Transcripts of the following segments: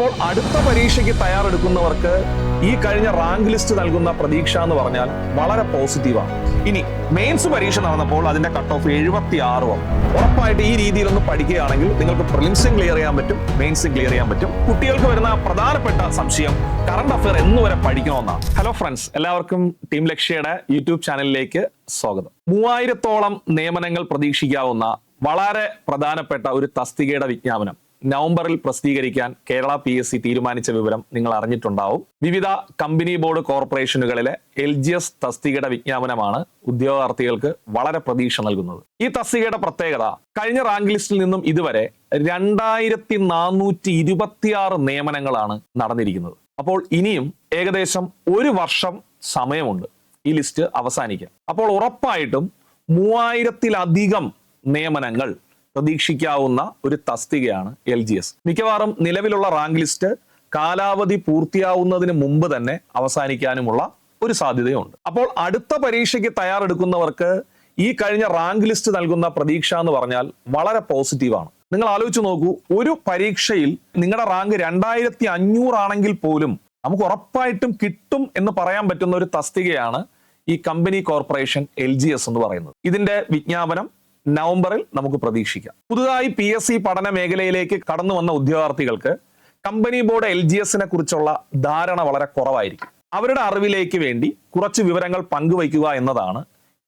അപ്പോൾ അടുത്ത പരീക്ഷയ്ക്ക് തയ്യാറെടുക്കുന്നവർക്ക് ഈ കഴിഞ്ഞ റാങ്ക് ലിസ്റ്റ് നൽകുന്ന പ്രതീക്ഷ എന്ന് പറഞ്ഞാൽ വളരെ പോസിറ്റീവാണ്. ഇനി മെയിൻസ് പരീക്ഷ നടന്നപ്പോൾ അതിന്റെ കട്ട് ഓഫ് എഴുപത്തി ആറ് ഉറപ്പായിട്ട് ഈ രീതിയിലൊന്ന് പഠിക്കുകയാണെങ്കിൽ നിങ്ങൾക്ക് പ്രിലിംസും ക്ലിയർ ചെയ്യാൻ പറ്റും മെയിൻസും ക്ലിയർ ചെയ്യാൻ പറ്റും. കുട്ടികൾക്ക് വരുന്ന പ്രധാനപ്പെട്ട സംശയം കറണ്ട് അഫയർ എന്ന് വരെ പഠിക്കണമെന്നാണ്. ഹലോ ഫ്രണ്ട്സ് എല്ലാവർക്കും ടീം ലക്ഷ്യയുടെ യൂട്യൂബ് ചാനലിലേക്ക് സ്വാഗതം. മൂവായിരത്തോളം നിയമനങ്ങൾ പ്രതീക്ഷിക്കാവുന്ന വളരെ പ്രധാനപ്പെട്ട ഒരു തസ്തികയുടെ വിജ്ഞാപനം. നവംബറിൽ പ്രസിദ്ധീകരിക്കാൻ കേരള പി എസ് സി തീരുമാനിച്ച വിവരം നിങ്ങൾ അറിഞ്ഞിട്ടുണ്ടാവും. വിവിധ കമ്പനി ബോർഡ് കോർപ്പറേഷനുകളിലെ എൽ ജി എസ് തസ്തികയുടെ വിജ്ഞാപനമാണ് ഉദ്യോഗാർത്ഥികൾക്ക് വളരെ പ്രതീക്ഷ നൽകുന്നത്. ഈ തസ്തികയുടെ പ്രത്യേകത കഴിഞ്ഞ റാങ്ക് ലിസ്റ്റിൽ നിന്നും ഇതുവരെ രണ്ടായിരത്തി നാനൂറ്റി ഇരുപത്തിയാറ് നിയമനങ്ങളാണ് നടന്നിരിക്കുന്നത്. അപ്പോൾ ഇനിയും ഏകദേശം ഒരു വർഷം സമയമുണ്ട് ഈ ലിസ്റ്റ് അവസാനിക്കാൻ. അപ്പോൾ ഉറപ്പായിട്ടും മൂവായിരത്തിലധികം നിയമനങ്ങൾ പ്രതീക്ഷിക്കാവുന്ന ഒരു തസ്തികയാണ് എൽ ജി എസ്. മിക്കവാറും നിലവിലുള്ള റാങ്ക് ലിസ്റ്റ് കാലാവധി പൂർത്തിയാവുന്നതിന് മുമ്പ് തന്നെ അവസാനിക്കാനുമുള്ള ഒരു സാധ്യതയുണ്ട്. അപ്പോൾ അടുത്ത പരീക്ഷയ്ക്ക് തയ്യാറെടുക്കുന്നവർക്ക് ഈ കഴിഞ്ഞ റാങ്ക് ലിസ്റ്റ് നൽകുന്ന പ്രതീക്ഷ എന്ന് പറഞ്ഞാൽ വളരെ പോസിറ്റീവാണ് നിങ്ങൾ ആലോചിച്ച് നോക്കൂ ഒരു പരീക്ഷയിൽ നിങ്ങളുടെ റാങ്ക് രണ്ടായിരത്തി അഞ്ഞൂറാണെങ്കിൽ പോലും നമുക്ക് ഉറപ്പായിട്ടും കിട്ടും എന്ന് പറയാൻ പറ്റുന്ന ഒരു തസ്തികയാണ് ഈ കമ്പനി കോർപ്പറേഷൻ എൽ എന്ന് പറയുന്നത്. ഇതിന്റെ വിജ്ഞാപനം നവംബറിൽ നമുക്ക് പ്രതീക്ഷിക്കാം. പുതുതായി പി എസ് സി പഠന മേഖലയിലേക്ക് കടന്നു വന്ന ഉദ്യോഗാർത്ഥികൾക്ക് കമ്പനി ബോർഡ് എൽ ജി എസിനെ കുറിച്ചുള്ള ധാരണ വളരെ കുറവായിരിക്കും. അവരുടെ അറിവിലേക്ക് വേണ്ടി കുറച്ച് വിവരങ്ങൾ പങ്കുവയ്ക്കുക എന്നതാണ്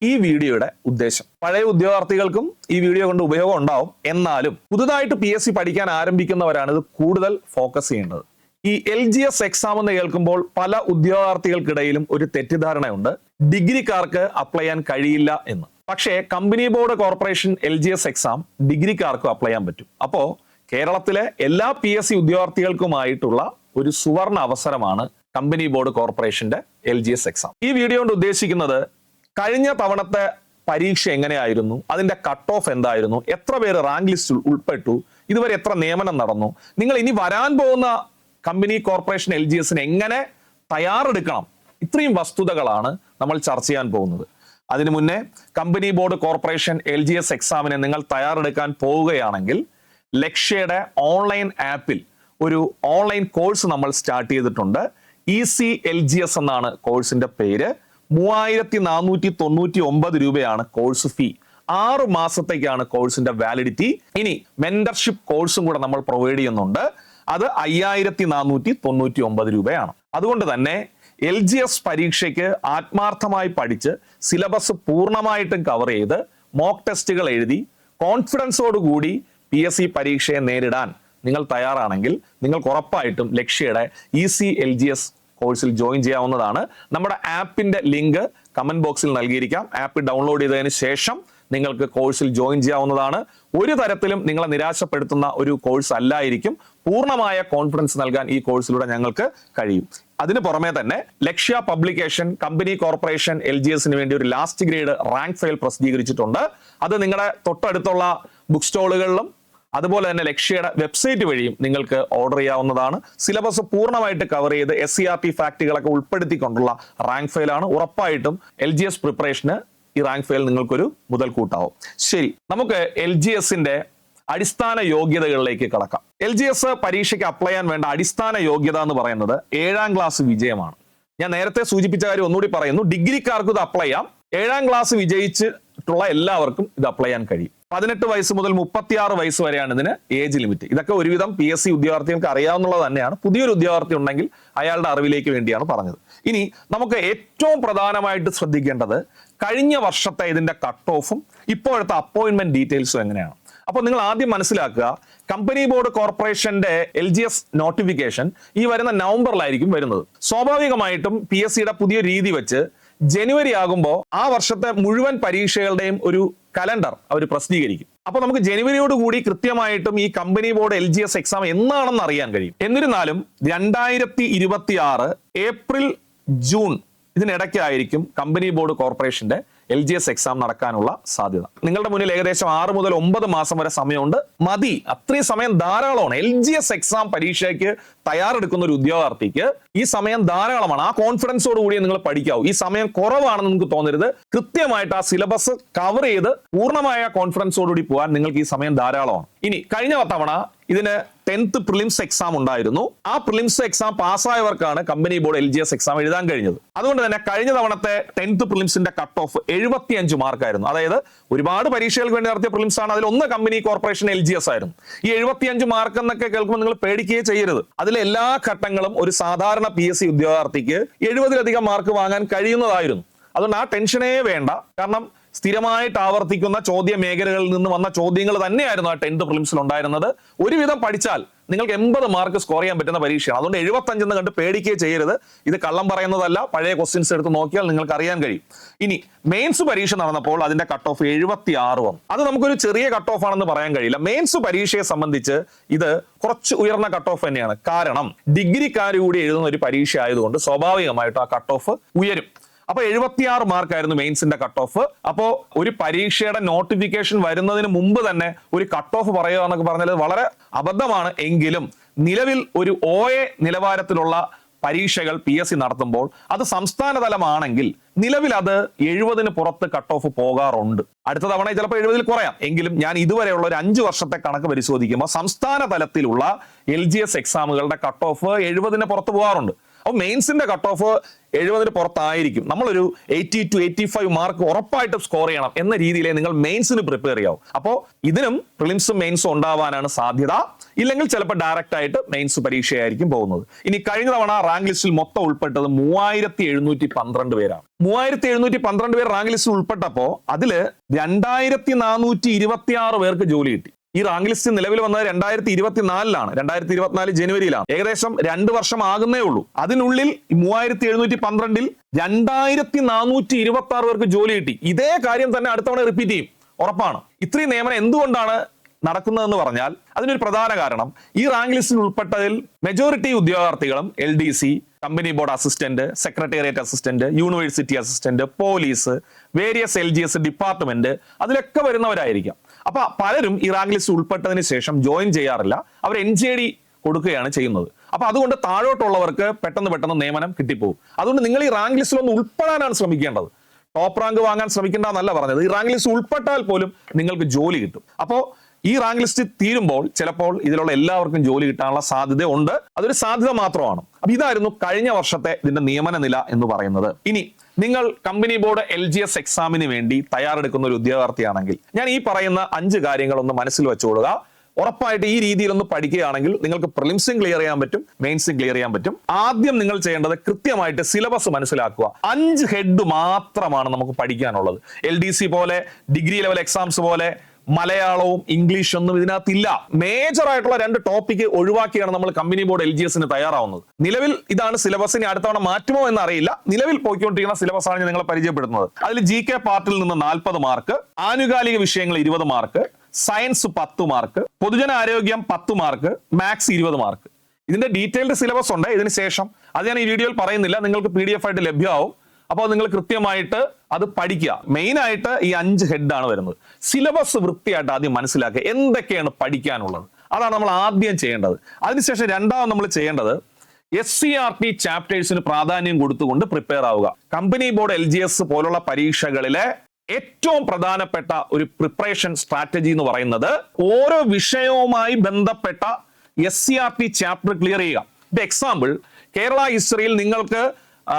ഈ വീഡിയോയുടെ ഉദ്ദേശം. പഴയ ഉദ്യോഗാർത്ഥികൾക്കും ഈ വീഡിയോ കൊണ്ട് ഉപയോഗം ഉണ്ടാവും. എന്നാലും പുതുതായിട്ട് പി എസ് സി പഠിക്കാൻ ആരംഭിക്കുന്നവരാണ് ഇത് കൂടുതൽ ഫോക്കസ് ചെയ്യേണ്ടത് ഈ എൽ ജി എസ് എക്സാം എന്ന് കേൾക്കുമ്പോൾ പല ഉദ്യോഗാർത്ഥികൾക്കിടയിലും ഒരു തെറ്റിദ്ധാരണയുണ്ട്. ഡിഗ്രിക്കാർക്ക് അപ്ലൈ ചെയ്യാൻ കഴിയില്ല എന്ന്. പക്ഷേ company board corporation L G S exam ഡിഗ്രിക്കാർക്കും apply ചെയ്യാൻ പറ്റും. അപ്പോൾ കേരളത്തിലെ എല്ലാ പി എസ് സി ഉദ്യോഗാർത്ഥികൾക്കുമായിട്ടുള്ള ഒരു സുവർണ അവസരമാണ് കമ്പനി ബോർഡ് കോർപ്പറേഷന്റെ എൽ ജി എസ് എക്സാം. ഈ വീഡിയോ കൊണ്ട് ഉദ്ദേശിക്കുന്നത് കഴിഞ്ഞ തവണത്തെ പരീക്ഷ എങ്ങനെയായിരുന്നു? അതിന്റെ കട്ട് ഓഫ് എന്തായിരുന്നു? എത്ര പേര് റാങ്ക് ലിസ്റ്റിൽ ഉൾപ്പെട്ടു? ഇതുവരെ എത്ര നിയമനം നടന്നു? നിങ്ങൾ ഇനി വരാൻ പോകുന്ന കമ്പനി കോർപ്പറേഷൻ എൽ ജി എസിന് എങ്ങനെ തയ്യാറെടുക്കണം? ഇത്രയും വസ്തുതകളാണ് നമ്മൾ ചർച്ച ചെയ്യാൻ പോകുന്നത്. അതിനു മുന്നേ company board corporation L G S എക്സാമിന് നിങ്ങൾ തയ്യാറെടുക്കാൻ പോവുകയാണെങ്കിൽ ലക്ഷ്യയുടെ ഓൺലൈൻ ആപ്പിൽ ഒരു ഓൺലൈൻ കോഴ്സ് നമ്മൾ സ്റ്റാർട്ട് ചെയ്തിട്ടുണ്ട്. E C L G S എന്നാണ് കോഴ്സിന്റെ പേര്. മൂവായിരത്തി നാനൂറ്റി തൊണ്ണൂറ്റി ഒമ്പത് രൂപയാണ് കോഴ്സ് ഫീ. ആറ് മാസത്തേക്കാണ് കോഴ്സിന്റെ വാലിഡിറ്റി. ഇനി മെന്റർഷിപ്പ് കോഴ്സും കൂടെ നമ്മൾ പ്രൊവൈഡ് ചെയ്യുന്നുണ്ട്. അത് അയ്യായിരത്തി നാനൂറ്റി തൊണ്ണൂറ്റി ഒമ്പത് രൂപയാണ്. അതുകൊണ്ട് തന്നെ എൽ ജി എസ് പരീക്ഷയ്ക്ക് ആത്മാർത്ഥമായി പഠിച്ച് സിലബസ് പൂർണമായിട്ടും കവർ ചെയ്ത് മോക്ക് ടെസ്റ്റുകൾ എഴുതി കോൺഫിഡൻസോടുകൂടി പി എസ് സി പരീക്ഷയെ നേരിടാൻ നിങ്ങൾ തയ്യാറാണെങ്കിൽ നിങ്ങൾക്ക് ഉറപ്പായിട്ടും ലക്ഷ്യയുടെ E C L G S കോഴ്സിൽ ജോയിൻ ചെയ്യാവുന്നതാണ്. നമ്മുടെ ആപ്പിന്റെ ലിങ്ക് കമന്റ് ബോക്സിൽ നൽകിയിരിക്കാം. ആപ്പ് ഡൗൺലോഡ് ചെയ്തതിന് ശേഷം നിങ്ങൾക്ക് കോഴ്സിൽ ജോയിൻ ചെയ്യാവുന്നതാണ്. ഒരു തരത്തിലും നിങ്ങളെ നിരാശപ്പെടുത്തുന്ന ഒരു കോഴ്സ് അല്ലായിരിക്കും. പൂർണമായ കോൺഫിഡൻസ് നൽകാൻ ഈ കോഴ്സിലൂടെ ഞങ്ങൾക്ക് കഴിയും. അതിന് പുറമെ തന്നെ Lakshya publication company corporation L G എസിന് വേണ്ടി ഒരു ലാസ്റ്റ് ഗ്രേഡ് റാങ്ക് ഫയൽ പ്രസിദ്ധീകരിച്ചിട്ടുണ്ട്. അത് നിങ്ങളുടെ തൊട്ടടുത്തുള്ള ബുക്ക് സ്റ്റോളുകളിലും അതുപോലെ തന്നെ ലക്ഷ്യയുടെ വെബ്സൈറ്റ് വഴിയും നിങ്ങൾക്ക് ഓർഡർ ചെയ്യാവുന്നതാണ്. സിലബസ് പൂർണമായിട്ട് കവർ ചെയ്ത് എസ് സി ആർ ടി ഫാക്ടുകളൊക്കെ ഉൾപ്പെടുത്തിക്കൊണ്ടുള്ള റാങ്ക് ഫയലാണ്. ഉറപ്പായിട്ടും എൽ ജി എസ് പ്രിപ്പറേഷന് ഈ റാങ്ക് ഫയൽ നിങ്ങൾക്കൊരു മുതൽക്കൂട്ടാവും. ശരി നമുക്ക് എൽ ജി എസിന്റെ അടിസ്ഥാന യോഗ്യതകളിലേക്ക് കടക്കാം. എൽ ജി എസ് പരീക്ഷയ്ക്ക് അപ്ലൈ ചെയ്യാൻ വേണ്ട അടിസ്ഥാന യോഗ്യത എന്ന് പറയുന്നത് ഏഴാം ക്ലാസ് വിജയമാണ്. ഞാൻ നേരത്തെ സൂചിപ്പിച്ച കാര്യം ഒന്നുകൂടി പറയുന്നു. ഡിഗ്രിക്കാർക്ക് ഇത് അപ്ലൈ ചെയ്യാം. ഏഴാം ക്ലാസ് വിജയിച്ചിട്ടുള്ള എല്ലാവർക്കും ഇത് അപ്ലൈ ചെയ്യാൻ കഴിയും. പതിനെട്ട് വയസ്സ് മുതൽ മുപ്പത്തിയാറ് വയസ്സ് വരെയാണ് ഇതിന് ഏജ് ലിമിറ്റ് ഇതൊക്കെ ഒരുവിധം പി എസ് സി ഉദ്യോഗാർത്ഥികൾക്ക് അറിയാവുന്നുള്ളത് തന്നെയാണ്. പുതിയൊരു ഉദ്യോഗാർത്ഥി ഉണ്ടെങ്കിൽ അയാളുടെ അറിവിലേക്ക് വേണ്ടിയാണ് പറഞ്ഞത്. ഇനി നമുക്ക് ഏറ്റവും പ്രധാനമായിട്ട് ശ്രദ്ധിക്കേണ്ടത് കഴിഞ്ഞ വർഷത്തെ ഇതിന്റെ കട്ട് ഓഫും ഇപ്പോഴത്തെ അപ്പോയിന്റ്മെന്റ് ഡീറ്റെയിൽസും എങ്ങനെയാണ്? അപ്പോൾ നിങ്ങൾ ആദ്യം മനസ്സിലാക്കുക കമ്പനി ബോർഡ് കോർപ്പറേഷന്റെ എൽ ജി എസ് നോട്ടിഫിക്കേഷൻ ഈ വരുന്ന നവംബറിലായിരിക്കും വരുന്നത്. സ്വാഭാവികമായിട്ടും പി എസ് സിയുടെ പുതിയ രീതി വെച്ച് ജനുവരി ആകുമ്പോൾ ആ വർഷത്തെ മുഴുവൻ പരീക്ഷകളുടെയും ഒരു കലണ്ടർ അവർ പ്രസിദ്ധീകരിക്കും. അപ്പൊ നമുക്ക് ജനുവരിയോട് കൂടി കൃത്യമായിട്ടും ഈ company board L G S exam എന്നാണെന്ന് അറിയാൻ കഴിയും. എന്നിരുന്നാലും രണ്ടായിരത്തി ഇരുപത്തി ആറ് ഏപ്രിൽ ജൂൺ ഇതിനിടയ്ക്കായിരിക്കും കമ്പനി ബോർഡ് കോർപ്പറേഷന്റെ എൽ ജി എസ് എക്സാം നടക്കാനുള്ള സാധ്യത. നിങ്ങളുടെ മുന്നിൽ ഏകദേശം ആറ് മുതൽ ഒമ്പത് മാസം വരെ സമയമുണ്ട്. മതി. അത്രയും സമയം ധാരാളമാണ്. എൽ ജി എസ് എക്സാം പരീക്ഷയ്ക്ക് തയ്യാറെടുക്കുന്ന ഒരു ഉദ്യോഗാർത്ഥിക്ക് ഈ സമയം ധാരാളമാണ്. ആ കോൺഫിഡൻസോട് കൂടി നിങ്ങൾ പഠിക്കാവൂ. ഈ സമയം കുറവാണെന്ന് നിങ്ങൾക്ക് തോന്നരുത്. കൃത്യമായിട്ട് ആ സിലബസ് കവർ ചെയ്ത് പൂർണമായ കോൺഫിഡൻസോടുകൂടി പോകാൻ നിങ്ങൾക്ക് ഈ സമയം ധാരാളമാണ്. ഇനി കഴിഞ്ഞ തവണ ഇതിന് ടെൻത്ത് പ്രിലിംസ് എക്സാം ഉണ്ടായിരുന്നു. ആ prelims exam പാസ്സായവർക്കാണ് company board L G S exam എഴുതാൻ കഴിഞ്ഞത്. അതുകൊണ്ട് തന്നെ കഴിഞ്ഞ തവണത്തെ ടെൻത്ത് പ്രിലിംസിന്റെ കട്ട് ഓഫ് എഴുപത്തി അഞ്ച് മാർക്കായിരുന്നു. അതായത് ഒരുപാട് പരീക്ഷകൾക്ക് വേണ്ടി നടത്തിയ പ്രിലിംസ് ആണ്. അതിൽ ഒന്ന് company corporation L G S ആയിരുന്നു. ഈ എഴുപത്തി അഞ്ച് മാർക്ക് എന്നൊക്കെ കേൾക്കുമ്പോൾ നിങ്ങൾ പേടിക്കുകയേ ചെയ്യരുത്. അതിലെ എല്ലാ ഘട്ടങ്ങളും ഒരു സാധാരണ പി എസ് സി ഉദ്യോഗാർത്ഥിക്ക് എഴുപതിലധികം മാർക്ക് വാങ്ങാൻ കഴിയുന്നതായിരുന്നു. അതുകൊണ്ട് ആ ടെൻഷനേ വേണ്ട. കാരണം സ്ഥിരമായിട്ട് ആവർത്തിക്കുന്ന ചോദ്യ മേഖലകളിൽ നിന്ന് വന്ന ചോദ്യങ്ങൾ തന്നെയായിരുന്നു ആ ടെൻത്ത് പ്രിലിംസിൽ ഉണ്ടായിരുന്നത്. ഒരുവിധം പഠിച്ചാൽ നിങ്ങൾക്ക് എൺപത് മാർക്ക് സ്കോർ ചെയ്യാൻ പറ്റുന്ന പരീക്ഷയാണ്. അതുകൊണ്ട് എഴുപത്തഞ്ചെന്ന് കണ്ട് പേടിക്കുകയെ ചെയ്യരുത്. ഇത് കള്ളം പറയുന്നതല്ല. പഴയ ക്വസ്റ്റ്യൻസ് എടുത്ത് നോക്കിയാൽ നിങ്ങൾക്ക് അറിയാൻ കഴിയും. ഇനി മെയിൻസ് പരീക്ഷ നടന്നപ്പോൾ അതിന്റെ കട്ട് ഓഫ് എഴുപത്തി ആറ് അത് നമുക്കൊരു ചെറിയ കട്ട് ഓഫ് ആണെന്ന് പറയാൻ കഴിയില്ല. മെയിൻസ് പരീക്ഷയെ സംബന്ധിച്ച് ഇത് കുറച്ച് ഉയർന്ന കട്ട് ഓഫ് തന്നെയാണ്. കാരണം ഡിഗ്രിക്കാർ കൂടി എഴുതുന്ന ഒരു പരീക്ഷ ആയതുകൊണ്ട് സ്വാഭാവികമായിട്ട് ആ കട്ട് ഓഫ് ഉയരും. അപ്പൊ എഴുപത്തിയാറ് മാർക്കായിരുന്നു മെയിൻസിന്റെ കട്ട് ഓഫ് അപ്പോ ഒരു പരീക്ഷയുടെ നോട്ടിഫിക്കേഷൻ വരുന്നതിന് മുമ്പ് തന്നെ ഒരു കട്ട് ഓഫ് പറയുക എന്നൊക്കെ പറഞ്ഞാൽ വളരെ അബദ്ധമാണ്. എങ്കിലും നിലവിൽ ഒരു ഒ എ നിലവാരത്തിലുള്ള പരീക്ഷകൾ പി എസ് സി നടത്തുമ്പോൾ അത് സംസ്ഥാന തലമാണെങ്കിൽ നിലവിൽ അത് എഴുപതിന് പുറത്ത് കട്ട് ഓഫ് പോകാറുണ്ട്. അടുത്ത തവണ ചിലപ്പോൾ എഴുപതിൽ കുറയാം. എങ്കിലും ഞാൻ ഇതുവരെയുള്ള ഒരു അഞ്ച് വർഷത്തെ കണക്ക് പരിശോധിക്കുമ്പോൾ സംസ്ഥാന തലത്തിലുള്ള എൽ ജി എസ് എക്സാമുകളുടെ കട്ട് ഓഫ് എഴുപതിന് പുറത്ത് പോകാറുണ്ട്. അപ്പോൾ മെയിൻസിന്റെ കട്ട് ഓഫ് എഴുപതിന് പുറത്തായിരിക്കും. നമ്മളൊരു eighty two eighty five mark ഉറപ്പായിട്ടും സ്കോർ ചെയ്യണം എന്ന രീതിയിലേ നിങ്ങൾ മെയിൻസിന് പ്രിപ്പയർ ചെയ്യാവും. അപ്പോൾ ഇതിനും പ്രിലിംസും മെയിൻസും ഉണ്ടാവാനാണ് സാധ്യത. ഇല്ലെങ്കിൽ ചിലപ്പോൾ ഡയറക്റ്റ് ആയിട്ട് മെയിൻസ് പരീക്ഷയായിരിക്കും പോകുന്നത്. ഇനി കഴിഞ്ഞ തവണ റാങ്ക് ലിസ്റ്റിൽ മൊത്തം ഉൾപ്പെട്ടത് മൂവായിരത്തി എഴുന്നൂറ്റി പന്ത്രണ്ട് പേരാണ്. മൂവായിരത്തി എഴുന്നൂറ്റി പന്ത്രണ്ട് പേർ റാങ്ക് ലിസ്റ്റിൽ ഉൾപ്പെട്ടപ്പോൾ അതിൽ രണ്ടായിരത്തി നാനൂറ്റി ഇരുപത്തി ആറ് പേർക്ക് ജോലി കിട്ടി. ഈ റാങ്ക് ലിസ്റ്റ് നിലവിൽ വന്നത് രണ്ടായിരത്തി ഇരുപത്തിനാലിലാണ് രണ്ടായിരത്തി ഇരുപത്തിനാല് ജനുവരിയിലാണ്. ഏകദേശം രണ്ട് വർഷം ആകുന്നേ ഉള്ളൂ. അതിനുള്ളിൽ മൂവായിരത്തി എഴുന്നൂറ്റി പന്ത്രണ്ടിൽ രണ്ടായിരത്തി നാനൂറ്റി ഇരുപത്തി ആറ് പേർക്ക് ജോലി കിട്ടി. ഇതേ കാര്യം തന്നെ അടുത്തവണ റിപ്പീറ്റ് ചെയ്യും. ഉറപ്പാണ്. ഇത്രയും നിയമനം എന്തുകൊണ്ടാണ് നടക്കുന്നതെന്ന് പറഞ്ഞാൽ അതിനൊരു പ്രധാന കാരണം ഈ റാങ്ക് ലിസ്റ്റിൽ ഉൾപ്പെട്ടതിൽ majority ഉദ്യോഗാർത്ഥികളും L D C company board assistant secretariat assistant university assistant police various L G S department അതിലൊക്കെ വരുന്നവരായിരിക്കാം. അപ്പൊ പലരും റാങ്ക് ലിസ്റ്റ് ഉൾപ്പെട്ടതിന് ശേഷം ജോയിൻ ചെയ്യാറില്ല. അവർ എൻ ജെ ഡി കൊടുക്കുകയാണ് ചെയ്യുന്നത്. അപ്പൊ അതുകൊണ്ട് താഴോട്ടുള്ളവർക്ക് പെട്ടെന്ന് പെട്ടെന്ന് നിയമനം കിട്ടിപ്പോകും അതുകൊണ്ട് നിങ്ങൾ ഈ റാങ്ക് ലിസ്റ്റിൽ ഒന്ന് ഉൾപ്പെടാനാണ് ശ്രമിക്കേണ്ടത്. ടോപ്പ് റാങ്ക് വാങ്ങാൻ ശ്രമിക്കേണ്ട എന്നല്ല പറഞ്ഞത്. ഈ റാങ്ക് ലിസ്റ്റ് ഉൾപ്പെട്ടാൽ പോലും നിങ്ങൾക്ക് ജോലി കിട്ടും. അപ്പോ ഈ റാങ്ക് ലിസ്റ്റ് തീരുമ്പോൾ ചിലപ്പോൾ ഇതിലുള്ള എല്ലാവർക്കും ജോലി കിട്ടാനുള്ള സാധ്യത ഉണ്ട്. അതൊരു സാധ്യത മാത്രമാണ്. അപ്പൊ ഇതായിരുന്നു കഴിഞ്ഞ വർഷത്തെ ഇതിന്റെ നിയമന നില എന്ന് പറയുന്നത്. ഇനി നിങ്ങൾ company board L G S എക്സാമിന് വേണ്ടി തയ്യാറെടുക്കുന്ന ഒരു ഉദ്യോഗാർത്ഥിയാണെങ്കിൽ ഞാൻ ഈ പറയുന്ന അഞ്ച് കാര്യങ്ങളൊന്ന് മനസ്സിൽ വെച്ചുകൊള്ളുക. ഉറപ്പായിട്ട് ഈ രീതിയിൽ ഒന്ന് പഠിക്കുകയാണെങ്കിൽ നിങ്ങൾക്ക് പ്രിലിംസും ക്ലിയർ ചെയ്യാൻ പറ്റും മെയിൻസും ക്ലിയർ ചെയ്യാൻ പറ്റും. ആദ്യം നിങ്ങൾ ചെയ്യേണ്ടത് കൃത്യമായിട്ട് സിലബസ് മനസ്സിലാക്കുക. അഞ്ച് ഹെഡ് മാത്രമാണ് നമുക്ക് പഠിക്കാനുള്ളത്. എൽ പോലെ ഡിഗ്രി ലെവൽ എക്സാംസ് പോലെ മലയാളവും ഇംഗ്ലീഷ് ഒന്നും ഇതിനകത്തില്ല. മേജർ ആയിട്ടുള്ള രണ്ട് ടോപ്പിക് ഒഴിവാക്കിയാണ് നമ്മൾ കമ്പനി ബോർഡ് എൽ ജി എസിന് തയ്യാറാവുന്നത്. നിലവിൽ ഇതാണ് സിലബസ് ഇനി അടുത്തവണ മാറ്റുമോ എന്ന് അറിയില്ല നിലവിൽ പോയിക്കൊണ്ടിരിക്കുന്ന സിലബസ് ആണ് നിങ്ങളെ പരിചയപ്പെടുത്തുന്നത്. അതിൽ ജി കെ പാർട്ടിൽ നിന്ന് നാൽപ്പത് മാർക്ക് ആനുകാലിക വിഷയങ്ങൾ ഇരുപത് മാർക്ക് സയൻസ് പത്ത് മാർക്ക് പൊതുജനാരോഗ്യം പത്ത് മാർക്ക് മാത്സ് ഇരുപത് മാർക്ക് ഇതിന്റെ ഡീറ്റെയിൽഡ് സിലബസ് ഉണ്ട്. ഇതിന് ശേഷം അത് ഞാൻ ഈ വീഡിയോയിൽ പറയുന്നില്ല. നിങ്ങൾക്ക് പി ഡി എഫ് ആയിട്ട് ലഭ്യമാവും. അപ്പോൾ നിങ്ങൾ കൃത്യമായിട്ട് അത് പഠിക്കുക. മെയിനായിട്ട് ഈ അഞ്ച് ഹെഡാണ് വരുന്നത്. സിലബസ് വൃത്തിയായിട്ട് ആദ്യം മനസ്സിലാക്കുക എന്തൊക്കെയാണ് പഠിക്കാനുള്ളത്. അതാണ് നമ്മൾ ആദ്യം ചെയ്യേണ്ടത്. അതിനുശേഷം രണ്ടാമത് നമ്മൾ ചെയ്യേണ്ടത് എസ് സി ആർ ടി ചാപ്റ്റേഴ്സിന് പ്രാധാന്യം കൊടുത്തുകൊണ്ട് പ്രിപ്പയർ ആവുക. Company board L G S പോലുള്ള പരീക്ഷകളിലെ ഏറ്റവും പ്രധാനപ്പെട്ട ഒരു പ്രിപ്പറേഷൻ സ്ട്രാറ്റജി എന്ന് പറയുന്നത് ഓരോ വിഷയവുമായി ബന്ധപ്പെട്ട S C R T chapter clear ചെയ്യുക. എക്സാമ്പിൾ കേരള ഹിസ്റ്ററിയിൽ നിങ്ങൾക്ക്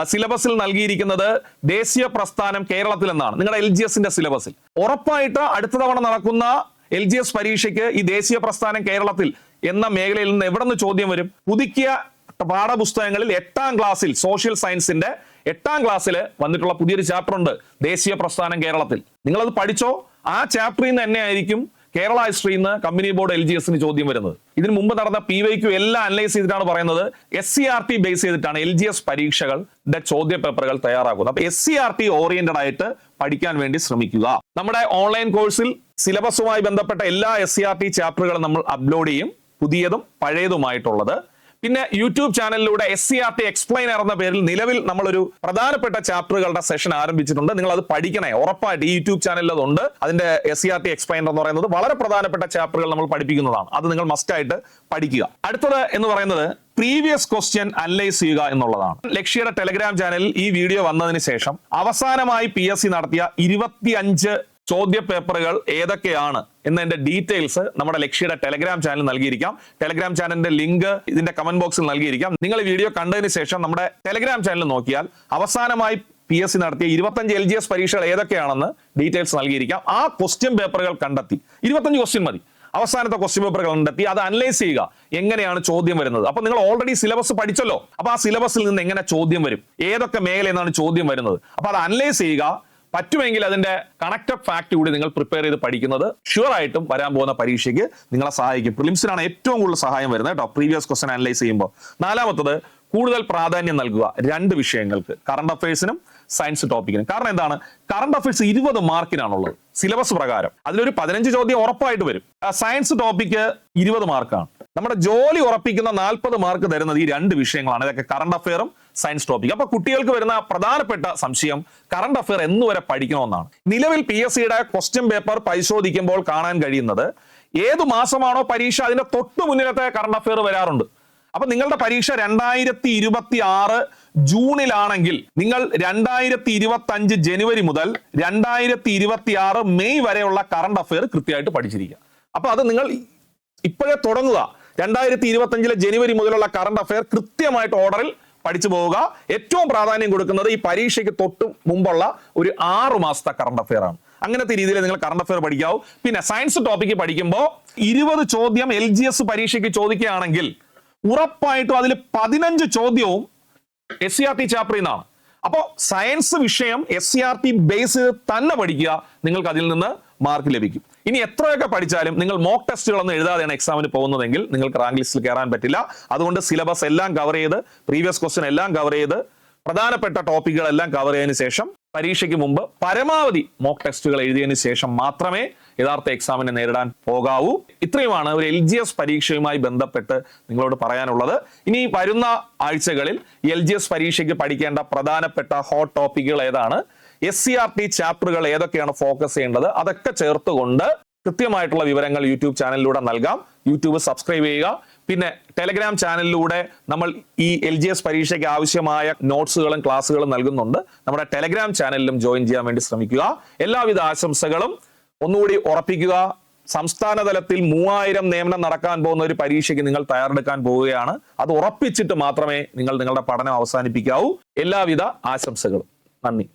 സിലബസിൽ നൽകിയിരിക്കുന്നത് ദേശീയ പ്രസ്ഥാനം കേരളത്തിൽ എന്നാണ് നിങ്ങളുടെ എൽ ജി എസിന്റെ സിലബസിൽ. ഉറപ്പായിട്ട് അടുത്ത തവണ നടക്കുന്ന എൽ ജി എസ് പരീക്ഷയ്ക്ക് ഈ ദേശീയ പ്രസ്ഥാനം കേരളത്തിൽ എന്ന മേഖലയിൽ നിന്ന് എവിടെ നിന്ന് ചോദ്യം വരും? പുതുക്കിയ പാഠപുസ്തകങ്ങളിൽ എട്ടാം ക്ലാസ്സിൽ സോഷ്യൽ സയൻസിന്റെ എട്ടാം ക്ലാസ്സിൽ വന്നിട്ടുള്ള പുതിയൊരു ചാപ്റ്റർ ഉണ്ട് ദേശീയ പ്രസ്ഥാനം കേരളത്തിൽ. നിങ്ങളത് പഠിച്ചോ? ആ ചാപ്റ്ററിൽ നിന്ന് തന്നെ ആയിരിക്കും കേരള ഹിസ്റ്ററിയിൽ നിന്ന് കമ്പനി ബോർഡ് എൽ ജി എസിന് ചോദ്യം വരുന്നത്. ഇതിന് മുമ്പ് നടന്ന പി വൈക്കു എല്ലാം അനലൈസ് ചെയ്തിട്ടാണ് പറയുന്നത്. S C R T base ചെയ്തിട്ടാണ് എൽ ജി എസ് പരീക്ഷകളുടെ ചോദ്യ പേപ്പറുകൾ തയ്യാറാക്കുന്നത്. അപ്പൊ S C R T oriented ആയിട്ട് പഠിക്കാൻ വേണ്ടി ശ്രമിക്കുക. നമ്മുടെ ഓൺലൈൻ കോഴ്സിൽ സിലബസുമായി ബന്ധപ്പെട്ട എല്ലാ എസ് സി ആർ ടി ചാപ്റ്ററുകളും നമ്മൾ അപ്ലോഡ് ചെയ്യും. പുതിയതും പഴയതുമായിട്ടുള്ളത്. പിന്നെ യൂട്യൂബ് ചാനലിലൂടെ S C R T explainer എന്ന പേരിൽ നിലവിൽ നമ്മളൊരു പ്രധാനപ്പെട്ട ചാപ്റ്ററുകളുടെ സെഷൻ ആരംഭിച്ചിട്ടുണ്ട്. നിങ്ങൾ അത് പഠിക്കണേ ഉറപ്പായിട്ട്. ഈ യൂട്യൂബ് ചാനലിൽ അതുണ്ട്. അതിന്റെ S C R T explainer എന്ന് പറയുന്നത് വളരെ പ്രധാനപ്പെട്ട ചാപ്റ്ററുകൾ നമ്മൾ പഠിപ്പിക്കുന്നതാണ്. അത് നിങ്ങൾ മസ്റ്റ് ആയിട്ട് പഠിക്കുക. അടുത്തത് എന്ന് പറയുന്നത് പ്രീവിയസ് ക്വസ്റ്റ്യൻ അനലൈസ് ചെയ്യുക എന്നുള്ളതാണ്. ലക്ഷ്യയുടെ ടെലഗ്രാം ചാനലിൽ ഈ വീഡിയോ വന്നതിന് ശേഷം അവസാനമായി പി എസ് സി നടത്തിയ ഇരുപത്തിയഞ്ച് ചോദ്യ പേപ്പറുകൾ ഏതൊക്കെയാണ് എന്നതിന്റെ ഡീറ്റെയിൽസ് നമ്മുടെ ലക്ഷ്യയുടെ ടെലഗ്രാം ചാനൽ നൽകിയിരിക്കാം. ടെലഗ്രാം ചാനലിന്റെ ലിങ്ക് ഇതിന്റെ കമന്റ് ബോക്സിൽ നൽകിയിരിക്കാം. നിങ്ങൾ ഈ വീഡിയോ കണ്ടതിന് ശേഷം നമ്മുടെ ടെലഗ്രാം ചാനൽ നോക്കിയാൽ അവസാനമായി പി എസ് സി നടത്തിയ ഇരുപത്തഞ്ച് എൽ ജി എസ് പരീക്ഷകൾ ഏതൊക്കെയാണെന്ന് ഡീറ്റെയിൽസ് നൽകിയിരിക്കാം. ആ ക്വസ്റ്റ്യൻ പേപ്പറുകൾ കണ്ടെത്തി. ഇരുപത്തഞ്ച് ക്വസ്റ്റ്യൻ മതി. അവസാനത്തെ ക്വസ്റ്റ്യൻ പേപ്പർ കണ്ടെത്തി. അത് അനലൈസ് ചെയ്യുക. എങ്ങനെയാണ് ചോദ്യം വരുന്നത്? അപ്പൊ നിങ്ങൾ ഓൾറെഡി സിലബസ് പഠിച്ചല്ലോ. അപ്പൊ ആ സിലബസിൽ നിന്ന് എങ്ങനെ ചോദ്യം വരും? ഏതൊക്കെ മേഖലയിൽ നിന്നാണ് ചോദ്യം വരുന്നത്? അപ്പൊ അത് അനലൈസ് ചെയ്യുക. പറ്റുമെങ്കിൽ അതിന്റെ കണക്റ്റഡ് ഫാക്ട് കൂടി നിങ്ങൾ പ്രിപ്പയർ ചെയ്ത് പഠിക്കുന്നത്. ഷുവർ ആയിട്ടും വരാൻ പോകുന്ന പരീക്ഷയ്ക്ക് നിങ്ങളെ സഹായിക്കും. പ്രിലിംസിനാണ് ഏറ്റവും കൂടുതൽ സഹായം വരുന്നത് കേട്ടോ. പ്രീവിയസ് ക്വസ്റ്റൻ അനലൈസ് ചെയ്യുമ്പോൾ. നാലാമത്തത് കൂടുതൽ പ്രാധാന്യം നൽകുക. രണ്ട് വിഷയങ്ങൾക്ക്. കറണ്ട് അഫയേഴ്സിനും സയൻസ് ടോപ്പിക്കിന് കാരണം എന്താണ്? കറണ്ട് അഫയേഴ്സ് ഇരുപത് മാർക്കിനാണുള്ളത്. സിലബസ് പ്രകാരം. അതിലൊരു പതിനഞ്ച് ചോദ്യം ഉറപ്പായിട്ട് വരും. സയൻസ് ടോപ്പിക്ക് ഇരുപത് മാർക്കാണ്. നമ്മുടെ ജോലി ഉറപ്പിക്കുന്ന നാൽപ്പത് മാർക്ക് തരുന്നത് ഈ രണ്ട് വിഷയങ്ങളാണ്. ഇതൊക്കെ കറണ്ട് അഫെയറും സയൻസ് ടോപ്പിക് അപ്പൊ കുട്ടികൾക്ക് വരുന്ന പ്രധാനപ്പെട്ട സംശയം കറണ്ട് അഫെയർ എന്നുവരെ പഠിക്കണമെന്നാണ്. നിലവിൽ പി എസ് സിയുടെ ക്വസ്റ്റ്യൻ പേപ്പർ പരിശോധിക്കുമ്പോൾ കാണാൻ കഴിയുന്നത് ഏത് മാസമാണോ പരീക്ഷ? അതിന്റെ തൊട്ടു മുന്നിലത്തെ കറണ്ട് അഫെയർ വരാറുണ്ട്. അപ്പൊ നിങ്ങളുടെ പരീക്ഷ രണ്ടായിരത്തി ഇരുപത്തി ആറ് ജൂണിലാണെങ്കിൽ നിങ്ങൾ രണ്ടായിരത്തി ഇരുപത്തി അഞ്ച് ജനുവരി മുതൽ രണ്ടായിരത്തി ഇരുപത്തി ആറ് മെയ് വരെയുള്ള കറണ്ട് അഫയർ കൃത്യമായിട്ട് പഠിച്ചിരിക്കുക. അപ്പൊ അത് നിങ്ങൾ ഇപ്പോഴേ തുടങ്ങുക. രണ്ടായിരത്തി ഇരുപത്തി അഞ്ചിലെ ജനുവരി മുതലുള്ള കറണ്ട് അഫയർ കൃത്യമായിട്ട് ഓർഡറിൽ പഠിച്ചു പോവുക. ഏറ്റവും പ്രാധാന്യം കൊടുക്കുന്നത് ഈ പരീക്ഷയ്ക്ക് തൊട്ട് മുമ്പുള്ള ഒരു ആറു മാസത്തെ കറണ്ട് അഫയർ ആണ്. അങ്ങനത്തെ രീതിയിൽ നിങ്ങൾ കറണ്ട് അഫയർ പഠിക്കാവൂ. പിന്നെ സയൻസ് ടോപ്പിക്ക് പഠിക്കുമ്പോൾ ഇരുപത് ചോദ്യം എൽ ജി എസ് പരീക്ഷയ്ക്ക് ചോദിക്കുകയാണെങ്കിൽ ഉറപ്പായിട്ടും അതിൽ പതിനഞ്ച് ചോദ്യവും എസ് സി ആർ ടി ചാപ്റ്ററിൽ നിന്നാണ് അപ്പോൾ സയൻസ് വിഷയം S C R T base തന്നെ പഠിക്കുക നിങ്ങൾക്ക് അതിൽ നിന്ന് മാർക്ക് ലഭിക്കും. ഇനി എത്രയൊക്കെ പഠിച്ചാലും നിങ്ങൾ മോക്ക് ടെസ്റ്റുകളൊന്നും എഴുതാതെയാണ് എക്സാമിന് പോകുന്നതെങ്കിൽ നിങ്ങൾക്ക് റാങ്ക് ലിസ്റ്റിൽ കയറാൻ പറ്റില്ല. അതുകൊണ്ട് സിലബസ് എല്ലാം കവർ ചെയ്ത് പ്രീവിയസ് ക്വസ്റ്റ്യൻ എല്ലാം കവർ ചെയ്ത് പ്രധാനപ്പെട്ട ടോപ്പിക്കുകളെല്ലാം കവർ ചെയ്തതിനു ശേഷം പരീക്ഷയ്ക്ക് മുമ്പ് പരമാവധി മോക്ക് ടെസ്റ്റുകൾ എഴുതിയതിനു ശേഷം മാത്രമേ യഥാർത്ഥ എക്സാമിനെ നേരിടാൻ പോകാവൂ. ഇത്രയുമാണ് ഒരു എൽ ജി എസ് പരീക്ഷയുമായി ബന്ധപ്പെട്ട് നിങ്ങളോട് പറയാനുള്ളത്. ഇനി വരുന്ന ആഴ്ചകളിൽ എൽ ജി എസ് പരീക്ഷയ്ക്ക് പഠിക്കേണ്ട പ്രധാനപ്പെട്ട ഹോട്ട് ടോപ്പിക്കുകൾ ഏതാണ്? എസ് സി ആർ ടി ചാപ്റ്ററുകൾ ഏതൊക്കെയാണ് ഫോക്കസ് ചെയ്യേണ്ടത്? അതൊക്കെ ചേർത്തുകൊണ്ട് കൃത്യമായിട്ടുള്ള വിവരങ്ങൾ യൂട്യൂബ് ചാനലിലൂടെ നൽകാം. യൂട്യൂബ് സബ്സ്ക്രൈബ് ചെയ്യുക. പിന്നെ ടെലഗ്രാം ചാനലിലൂടെ നമ്മൾ ഈ എൽ ജി എസ് പരീക്ഷയ്ക്ക് ആവശ്യമായ നോട്ട്സുകളും ക്ലാസ്സുകളും നൽകുന്നുണ്ട്. നമ്മുടെ ടെലഗ്രാം ചാനലിലും ജോയിൻ ചെയ്യാൻ വേണ്ടി ശ്രമിക്കുക. എല്ലാവിധ ആശംസകളും ഒന്നുകൂടി ഉറപ്പിക്കുക. സംസ്ഥാന തലത്തിൽ മൂവായിരം നിയമനം നടക്കാൻ പോകുന്ന ഒരു പരീക്ഷയ്ക്ക് നിങ്ങൾ തയ്യാറെടുക്കാൻ പോവുകയാണ്. അത് ഉറപ്പിച്ചിട്ട് മാത്രമേ നിങ്ങൾ നിങ്ങളുടെ പഠനം അവസാനിപ്പിക്കാവൂ. എല്ലാവിധ ആശംസകളും. നന്ദി.